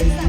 Exactly.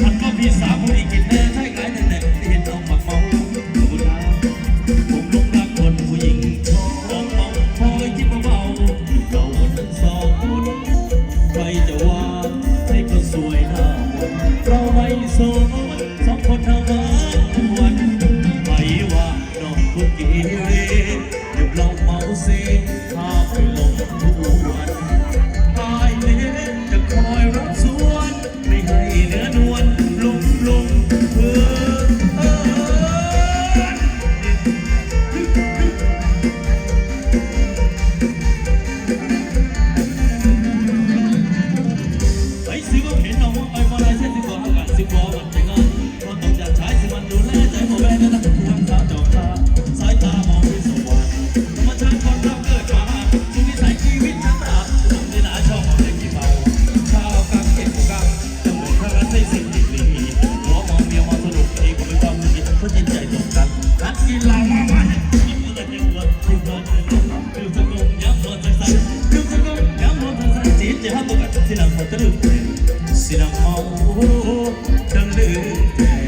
ขันก็พี่สาวผู้อีกินเน่ใช่ไงนั่นแหละที่เห็นน้อมาเมาขอบคุณรับงรักคนผู้หญิงมองมองพอยิ้มเบาเราคนนั้นสองคนใครจะว่าให้คนสวย Sinam mau dan liriknya